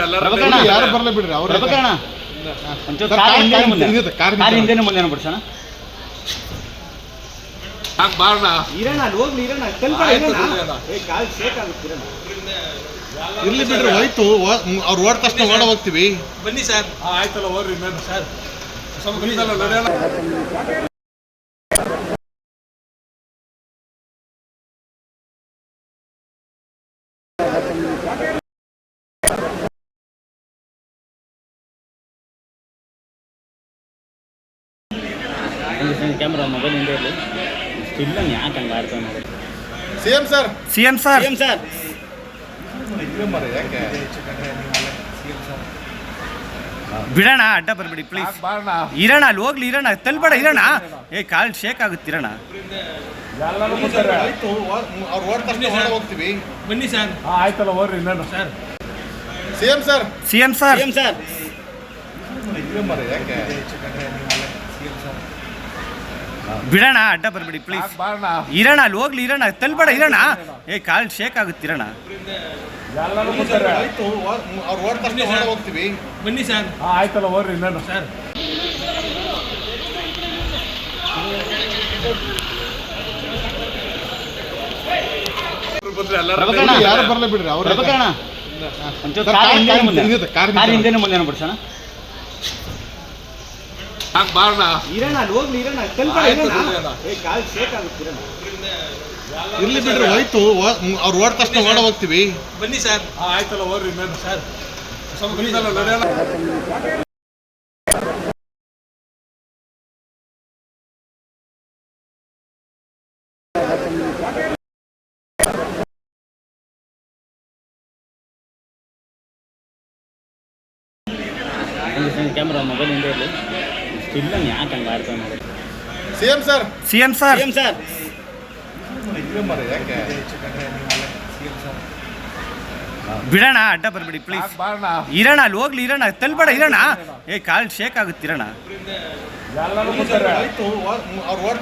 ಯಾರು ಬರಲ್ಲ ಬಿಡ್ರಿ ಅವ್ರ ಪ್ರಭಕರಣ ಒಂಚೂರು ಸರ್, ಕಾರ್ ಕಾರ್ ಮುಂದೆ. ಇದೆ, ಕಾರ್ ಕಾರ್ ಹಿಂದೆ. ಹಿಂದೆನೆ ಮುಂದೆ ಬಿಡ್ಸೋಣ ಇರೋಣ ಅಲ್ಲಿ ಹೋಗ್ಲಿ ಇರೋಣ ತಲ್ಬೇಡ ಇರೋಣ ಏ ಕಾಲ್ ಶೇಕ್ ಆಗುತ್ತೆ ಇರೋಣ ಇರ್ಲಿ ಬಿಡ್ರಿ ಹೋಯ್ತು. ಅವ್ರು ಓಡ್ ತಕ್ಷಣ ಓಡ ಹೋಗ್ತೀವಿ. ಬನ್ನಿ ಸರ್. ಆಯ್ತಲ್ಲ ಹೋಗ್ರಿ ಸರ್. ಸ್ವಲ್ಪ ನಡೆಯಲ್ಲ ಕ್ಯಾಮ್ರಾ ಮೊಬೈಲ್ ಹಿಂದೆ ಇರಲಿ ಸ್ಟಿಲ್ ಯಾಕೆ ಹಂಗೆ ಆಡ್ತಾನೆ ನೋಡಿ C M sir C M sir sir ಯಾಕೆ ಬಿಡೋಣ ಅಡ್ಡ ಬರಬೇಡಿ ಪ್ಲೀಸ್ ಇರೋಣ ಅಲ್ಲಿ ಹೋಗ್ಲಿ ಇರೋಣ ತಲ್ಬೇಡ ಇರೋಣ. ಏ ಕಾಲ್ ಶೇಕ್ ಆಗುತ್ತೆ ಇರೋಣ. ಅವ್ರು ಓಡ್ ತಕ್ಷಣ ಹೋಗ್ತೀವಿ. ಬನ್ನಿ ಸರ್. ಆಯ್ತಲ್ಲ M sir. C M sir C M sir sir ಯಾಕೆ? ಬಿಡೋಣ ಅಡ್ಡ ಬರಬೇಡಿ ಪ್ಲೀಸ್ ಇರೋಣ ಅಲ್ಲಿ ಹೋಗ್ಲಿ ಇರೋಣ ತಲ್ಬೇಡ ಇರೋಣ ಏ ಕಾಲ್ ಶೇಕ್ ಆಗುತ್ತೆ ಇರೋಣ ಬನ್ನಿ ಸರ್ ಆಯ್ತಲ್ಲ ಹೋಗ್ರಿ ನಾನು ಸರ್. ಯಾರು ಬರಲ್ಲ ಬಿಡ್ರಿ ಅವ್ರ ಕಾರ್ ಹಿಂದೆನೆ ಮುಂದೆ. ಕಾರ್ ಹಿಂದೆ. ಮುಂದೆ ಬಿಡ್ಸೋಣ ಬಾರಣ ಇರೋಣ ಅಲ್ಲಿ ಹೋಗ್ಲಿ ಇರೋಣ ಆಯ್ತು, ಇರೋಣ. ಏ ಕಾಲ್ ಶೇಕ್ ಆಗುತ್ತೆ ಇರೋಣ ಇರ್ಲಿ ಬಿಡ್ರಿ ಹೋಯ್ತು. ಅವ್ರು ಓಡ್ ತಕ್ಷಣ ಓಡ ಹೋಗ್ತೀವಿ. ಬನ್ನಿ ಸರ್. ಆಯ್ತಲ್ಲ ಹೋಗ್ರಿ ಮೇಡಮ್ ಸರ್. ಸ್ವಲ್ಪ ಬನ್ನಿದಲ್ಲ ನಡೆಯಲ್ಲ ಕ್ಯಾಮ್ರಾ ಮೊಬೈಲ್ ಹಿಂದೆ ಇರಲಿ ಸ್ಟಿಲ್ ಯಾಕೆ ಹಂಗೆ ಆಡ್ತಾನೆ ನೋಡಿ C M sir. CM sir. CM sir. ಯಾಕೆ ಬಿಡೋಣ ಅಡ್ಡ ಬರಬೇಡಿ ಪ್ಲೀಸ್ ಇರೋಣ ಅಲ್ಲಿ ಹೋಗ್ಲಿ ಇರೋಣ. ತಲ್ಬೇಡ ಇರೋಣ. ಏ ಕಾಲ್ ಶೇಕ್ ಆಗುತ್ತೆ ಇರೋಣ. ಎಲ್ಲರೂ ಬರ್ತಾರೆ ಹೋಯ್ತು ಅವ್ರು ಓಡ್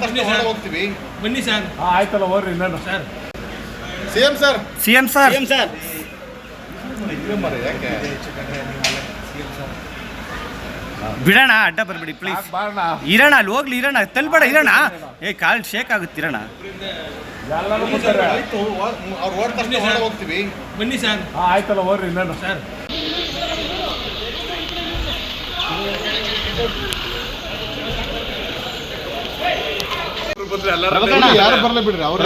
ಹೋಗ್ತೀವಿ. ಬನ್ನಿ ಸರ್. ಆಯ್ತಲ್ಲ ಹೋಗ್ರಿ sir. CM sir. C M sir. ಏನ್ ಸರ್ ಯಾಕೆ? ಬಿಡೋಣ ಅಡ್ಡ ಬರಬೇಡಿ ಪ್ಲೀಸ್ ಇರೋಣ ಅಲ್ಲಿ ಹೋಗ್ಲಿ ಇರೋಣ. ತಲ್ಬೇಡ ಇರೋಣ. ಏ ಕಾಲ್ ಶೇಕ್ ಆಗುತ್ತೆ ಇರೋಣ. ಬನ್ನಿ ಸರ್ ಆಯ್ತಲ್ಲ ಹೋಗ್ರಿ ಸರ್. ಯಾರು ಬರಲ್ಲ ಬಿಡ್ರಿ ಅವ್ರ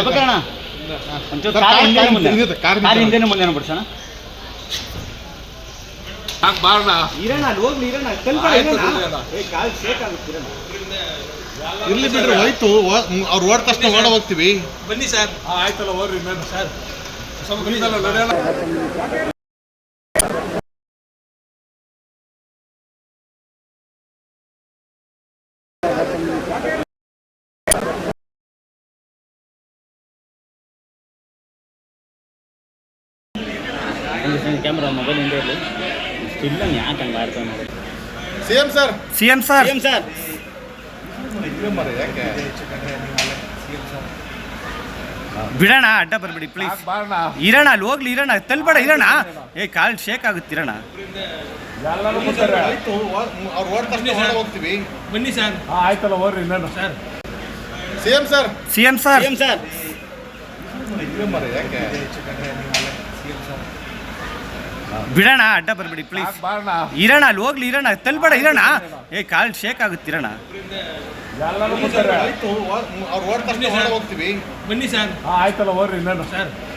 ಕಾರ್ ಹಿಂದೆ. ಮುಂದೆ. ಬಿಡ್ಸೋಣ? ಬಾರಣ ಇರೋಣ ಅಲ್ಲಿ ಹೋಗ್ಲಿ ಇರೋಣ ಕಾಲ್ ಶೇಕ್ ಆಗುತ್ತೆ ಇರೋಣ ಇರ್ಲಿ ಬಿಡ್ರಿ ಹೋಯ್ತು. ಅವ್ರು ಓಡ್ ತಕ್ಷಣ ಓಡ ಹೋಗ್ತೀವಿ. ಬನ್ನಿ ಸರ್. ಆಯ್ತಲ್ಲ ಹೋಗ್ರಿ ಮೇಡಮ್ ಸರ್. ಸ್ವಲ್ಪ ನಡೆಯಲ್ಲ ಕ್ಯಾಮ್ರಾ ಮೊಬೈಲ್ ಹಿಂದೆ ಇರಲಿ. ಸ್ಟಿಲ್ ಯಾಕೆ ಹಂಗೆ ಆಡ್ತಾನೆ ನೋಡಿ C M sir. C M sir. ಏನ್ ಸರ್. ಯಾಕೆ ಬಿಡೋಣ ಅಡ್ಡ ಬರಬೇಡಿ ಪ್ಲೀಸ್ ಇರೋಣ ಅಲ್ಲಿ ಹೋಗ್ಲಿ ಇರೋಣ ತಲ್ಬೇಡ ಇರೋಣ. ಏ ಕಾಲ್ ಶೇಕ್ ಆಗುತ್ತೆ ಇರೋಣ. ಬನ್ನಿ ಸರ್ ಆಯ್ತಲ್ಲ ಹೋಗ್ರಿ sir. C M sir. C M sir. ಏನ್ ಸರ್. ಯಾಕೆ? ಬಿಡೋಣ ಅಡ್ಡ ಬರಬೇಡಿ ಪ್ಲೀಸ್ ಇರೋಣ ಅಲ್ಲಿ ಹೋಗ್ಲಿ ಇರೋಣ ತಲ್ಬೇಡ ಇರೋಣ. ಏ ಕಾಲ್ ಶೇಕ್ ಆಗುತ್ತೆ ಇರೋಣ. ಎಲ್ಲರೂ ಬರ್ತಾರೆ ಹೋಯ್ತು ಅವ್ರು ಓಡ್ ತಕ್ಷಣ ಹೋಗ್ತೀವಿ ಬನ್ನಿ ಸರ್. ಆಯ್ತಲ್ಲ ಹೋಗ್ರಿ ಇನ್ನೇನು ಸರ್.